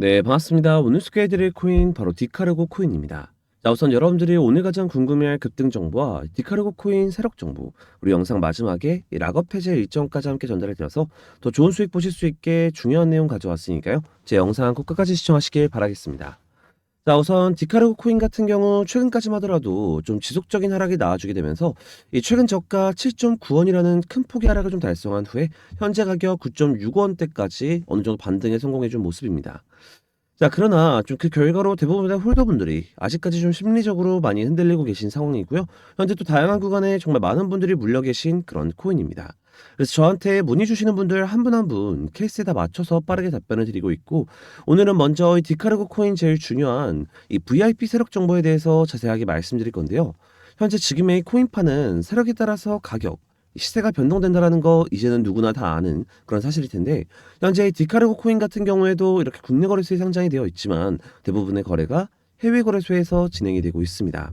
네, 반갑습니다. 오늘 소개해드릴 코인 바로 디카르고 코인입니다. 자, 우선 여러분들이 오늘 가장 궁금해할 급등 정보와 디카르고 코인 세력 정보, 우리 영상 마지막에 이 락업 해제 일정까지 함께 전달해 드려서 더 좋은 수익 보실 수 있게 중요한 내용 가져왔으니까요. 제 영상 꼭 끝까지 시청하시길 바라겠습니다. 자, 우선 디카르고 코인 같은 경우 최근까지만 하더라도 좀 지속적인 하락이 나와주게 되면서 이 최근 저가 7.9원이라는 큰 폭의 하락을 좀 달성한 후에 현재 가격 9.6원대까지 어느 정도 반등에 성공해 준 모습입니다. 자, 그러나 좀 그 결과로 대부분의 홀더분들이 아직까지 좀 심리적으로 많이 흔들리고 계신 상황이고요. 현재 또 다양한 구간에 정말 많은 분들이 물려 계신 그런 코인입니다. 그래서 저한테 문의 주시는 분들 한 분 한 분 케이스에 다 맞춰서 빠르게 답변을 드리고 있고 오늘은 먼저 이 디카르고 코인 제일 중요한 이 VIP 세력 정보에 대해서 자세하게 말씀드릴 건데요. 현재 지금의 코인파는 세력에 따라서 가격, 시세가 변동된다라는 거 이제는 누구나 다 아는 그런 사실일 텐데 현재 디카르고 코인 같은 경우에도 이렇게 국내 거래소에 상장이 되어 있지만 대부분의 거래가 해외 거래소에서 진행이 되고 있습니다.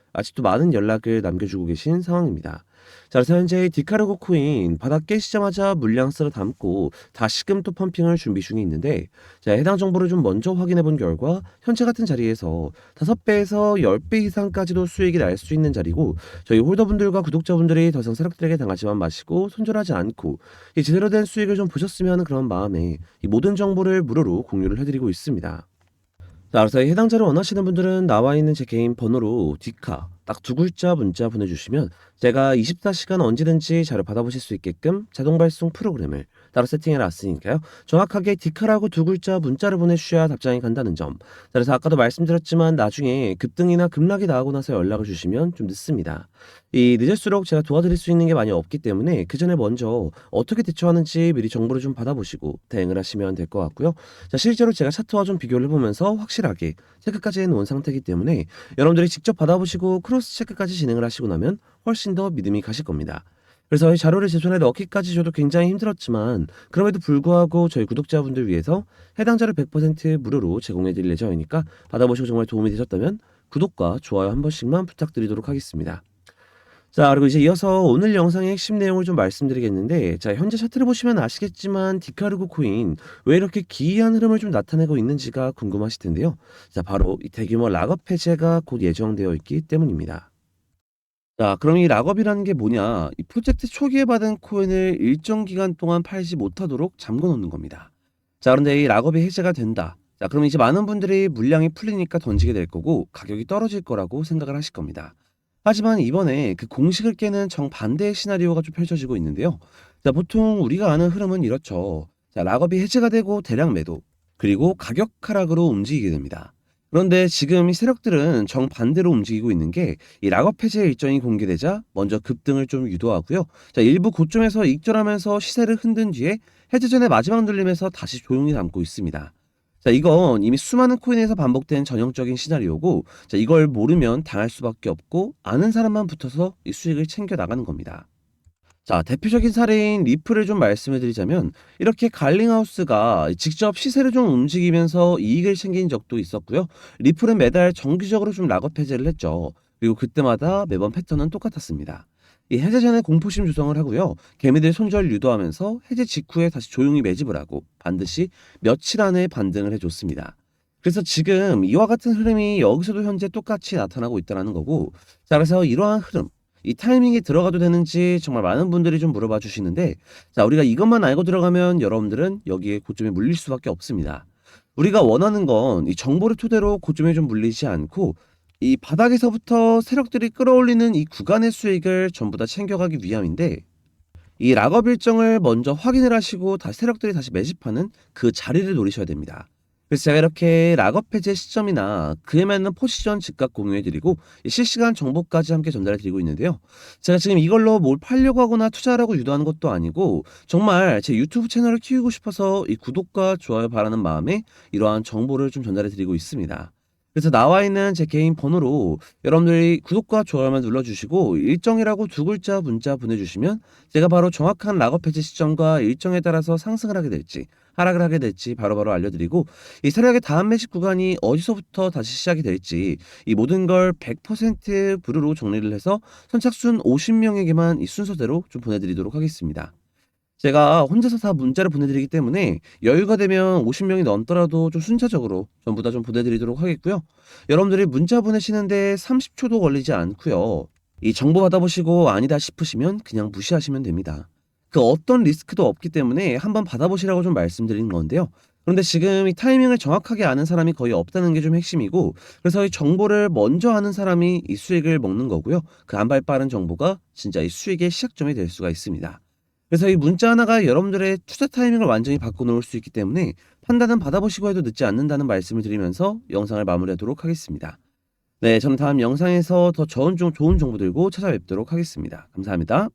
아직도 많은 연락을 남겨주고 계신 상황입니다. 자, 그래서 현재 디카르고 코인 바닥 깨시자마자 물량 쓸어 담고 다시금 또 펌핑을 준비 중에 있는데 자, 해당 정보를 좀 먼저 확인해 본 결과 현재 같은 자리에서 5배에서 10배 이상까지도 수익이 날 수 있는 자리고 저희 홀더분들과 구독자분들이 더 이상 세력들에게 당하지만 마시고 손절하지 않고 이 제대로 된 수익을 좀 보셨으면 하는 그런 마음에 이 모든 정보를 무료로 공유를 해드리고 있습니다. 자, 그래서 해당 자료 원하시는 분들은 나와 있는 제 개인 번호로 디카 딱 두 글자 문자 보내주시면 제가 24시간 언제든지 자료 받아보실 수 있게끔 자동 발송 프로그램을 따로 세팅해 놨으니까요. 정확하게 디카라고 두 글자 문자를 보내주셔야 답장이 간다는 점. 자, 그래서 아까도 말씀드렸지만 나중에 급등이나 급락이 나가고 나서 연락을 주시면 좀 늦습니다. 이 늦을수록 제가 도와드릴 수 있는 게 많이 없기 때문에 그 전에 먼저 어떻게 대처하는지 미리 정보를 좀 받아보시고 대응을 하시면 될 것 같고요. 자, 실제로 제가 차트와 좀 비교를 해보면서 확실하게 체크까지 해놓은 상태이기 때문에 여러분들이 직접 받아보시고 크로스 체크까지 진행을 하시고 나면 훨씬 더 믿음이 가실 겁니다. 그래서 이 자료를 제 손에 넣기까지 저도 굉장히 힘들었지만 그럼에도 불구하고 저희 구독자분들 위해서 해당 자료 100% 무료로 제공해 드릴 예정이니까 받아보시고 정말 도움이 되셨다면 구독과 좋아요 한 번씩만 부탁드리도록 하겠습니다. 자, 그리고 이제 이어서 오늘 영상의 핵심 내용을 좀 말씀드리겠는데, 자, 현재 차트를 보시면 아시겠지만, 디카르고 코인, 왜 이렇게 기이한 흐름을 좀 나타내고 있는지가 궁금하실 텐데요. 자, 바로 이 대규모 락업 해제가 곧 예정되어 있기 때문입니다. 자, 그럼 이 락업이라는 게 뭐냐? 이 프로젝트 초기에 받은 코인을 일정 기간 동안 팔지 못하도록 잠궈 놓는 겁니다. 자, 그런데 이 락업이 해제가 된다. 자, 그럼 이제 많은 분들이 물량이 풀리니까 던지게 될 거고, 가격이 떨어질 거라고 생각을 하실 겁니다. 하지만 이번에 그 공식을 깨는 정반대의 시나리오가 좀 펼쳐지고 있는데요. 자, 보통 우리가 아는 흐름은 이렇죠. 자, 락업이 해제가 되고 대량 매도, 그리고 가격 하락으로 움직이게 됩니다. 그런데 지금 이 세력들은 정반대로 움직이고 있는 게 이 락업 해제 일정이 공개되자 먼저 급등을 좀 유도하고요. 자, 일부 고점에서 익절하면서 시세를 흔든 뒤에 해제 전에 마지막 눌림에서 다시 조용히 남고 있습니다. 자, 이건 이미 수많은 코인에서 반복된 전형적인 시나리오고, 자, 이걸 모르면 당할 수밖에 없고, 아는 사람만 붙어서 이 수익을 챙겨 나가는 겁니다. 자, 대표적인 사례인 리플을 좀 말씀을 드리자면, 이렇게 갈링하우스가 직접 시세를 좀 움직이면서 이익을 챙긴 적도 있었고요. 리플은 매달 정기적으로 좀 락업 해제를 했죠. 그리고 그때마다 매번 패턴은 똑같았습니다. 이 해제 전에 공포심 조성을 하고요. 개미들 손절 유도하면서 해제 직후에 다시 조용히 매집을 하고 반드시 며칠 안에 반등을 해줬습니다. 그래서 지금 이와 같은 흐름이 여기서도 현재 똑같이 나타나고 있다는 거고, 자, 그래서 이러한 흐름, 이 타이밍에 들어가도 되는지 정말 많은 분들이 좀 물어봐 주시는데, 자, 우리가 이것만 알고 들어가면 여러분들은 여기에 고점에 물릴 수밖에 없습니다. 우리가 원하는 건 이 정보를 토대로 고점에 좀 물리지 않고 이 바닥에서부터 세력들이 끌어올리는 이 구간의 수익을 전부 다 챙겨가기 위함인데 이 락업 일정을 먼저 확인을 하시고 다시 세력들이 다시 매집하는 그 자리를 노리셔야 됩니다. 그래서 제가 이렇게 락업 해제 시점이나 그에 맞는 포지션 즉각 공유해드리고 실시간 정보까지 함께 전달해드리고 있는데요. 제가 지금 이걸로 뭘 팔려고 하거나 투자하라고 유도하는 것도 아니고 정말 제 유튜브 채널을 키우고 싶어서 이 구독과 좋아요 바라는 마음에 이러한 정보를 좀 전달해드리고 있습니다. 그래서 나와 있는 제 개인 번호로 여러분들이 구독과 좋아요만 눌러주시고 일정이라고 두 글자 문자 보내주시면 제가 바로 정확한 락업 해제 시점과 일정에 따라서 상승을 하게 될지 하락을 하게 될지 바로 바로 알려드리고 이 세력의 다음 매식 구간이 어디서부터 다시 시작이 될지 이 모든 걸 100% 부르로 정리를 해서 선착순 50명에게만 이 순서대로 좀 보내드리도록 하겠습니다. 제가 혼자서 다 문자를 보내드리기 때문에 여유가 되면 50명이 넘더라도 좀 순차적으로 전부 다 좀 보내드리도록 하겠고요. 여러분들이 문자 보내시는데 30초도 걸리지 않고요. 이 정보 받아보시고 아니다 싶으시면 그냥 무시하시면 됩니다. 그 어떤 리스크도 없기 때문에 한번 받아보시라고 좀 말씀드리는 건데요. 그런데 지금 이 타이밍을 정확하게 아는 사람이 거의 없다는 게 좀 핵심이고 그래서 이 정보를 먼저 아는 사람이 이 수익을 먹는 거고요. 그 안발 빠른 정보가 진짜 이 수익의 시작점이 될 수가 있습니다. 그래서 이 문자 하나가 여러분들의 투자 타이밍을 완전히 바꿔놓을 수 있기 때문에 판단은 받아보시고 해도 늦지 않는다는 말씀을 드리면서 영상을 마무리하도록 하겠습니다. 네, 저는 다음 영상에서 더 좋은, 정보 들고 찾아뵙도록 하겠습니다. 감사합니다.